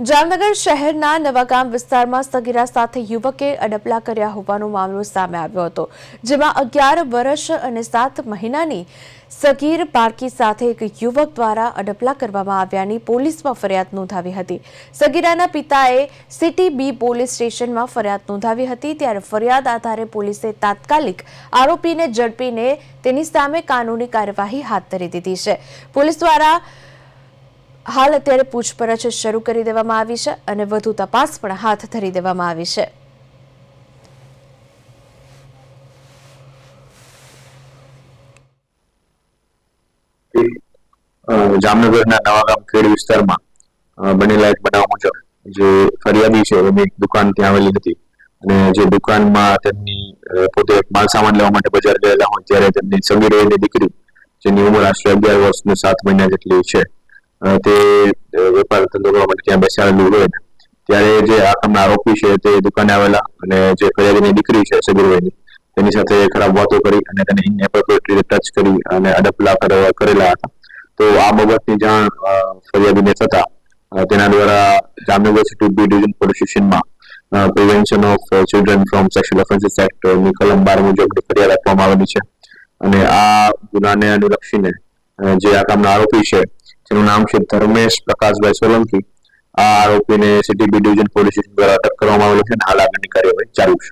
જામનગર શહેરના નવાગામ વિસ્તારમાં સગીરા સાથે યુવકે અડપલા કર્યા હોવાનો મામલો સામે આવ્યો હતો, જેમાં અગિયાર વર્ષ અને સાત મહિનાની સગીર બાળકી સાથે એક યુવક દ્વારા અડપલા કરવામાં આવ્યાની પોલીસમાં ફરિયાદ નોંધાવી હતી. સગીરાના પિતાએ સિટી બી પોલીસ સ્ટેશનમાં ફરિયાદ નોંધાવી હતી, ત્યારે ફરિયાદ આધારે પોલીસે તાત્કાલિક આરોપીને ઝડપીને તેની સામે કાનૂની કાર્યવાહી હાથ ધરી દીધી છે. પોલીસ દ્વારા હાલ અત્યારે પૂછપરછ શરૂ કરી દેવામાં આવી છે અને વધુ તપાસ પણ હાથ ધરી દેવામાં આવી છે. જામનગરના નવાગામ ખેડ વિસ્તારમાં બનેલા એક બનાવ મુજબ જે ફરિયાદી છે, એની એક દુકાન ત્યાં આવેલી હતી. અને જે દુકાનમાં તેમની પોતે પોતે માલ સામાન લેવા માટે બજાર ગયેલા હોય, ત્યારે તેમની સગીર દીકરી, જેની ઉંમર આશરે અગિયાર વર્ષ ને સાત મહિના જેટલી છે. તે વેપાર ધંધો કરવા માટે ત્યાં બેસાડેલું હોય ત્યારે જે આ કામના આરોપી છે તે દુકાને આવેલા અને જે ફરિયાદીની દીકરી છે, સગીરભાઈની, તેની સાથે ખરાબ વાતો કરી અને તેને ઇનએપ્રોપ્રિયેટ રીતે ટચ કરી અને અડપલા કરેલા હતા. તો આ બાબતની જાણ ફરિયાદીને થતા તેના દ્વારા Jamnagar city B division police prevention of children from sexual offences એક્ટની કલમ બાર મુજબની ફરિયાદ આપવામાં આવેલી છે. અને આ ગુનાને અનુલક્ષીને જે આ કામના આરોપી છે જેનું નામ છે ધર્મેશ પ્રકાશભાઈ સોલંકી આ આરોપીને સિટી બી ડિવિઝન પોલીસ દ્વારા અટક કરવામાં આવેલો છે અને હાલ આગળની કાર્યવાહી ચાલુ છે.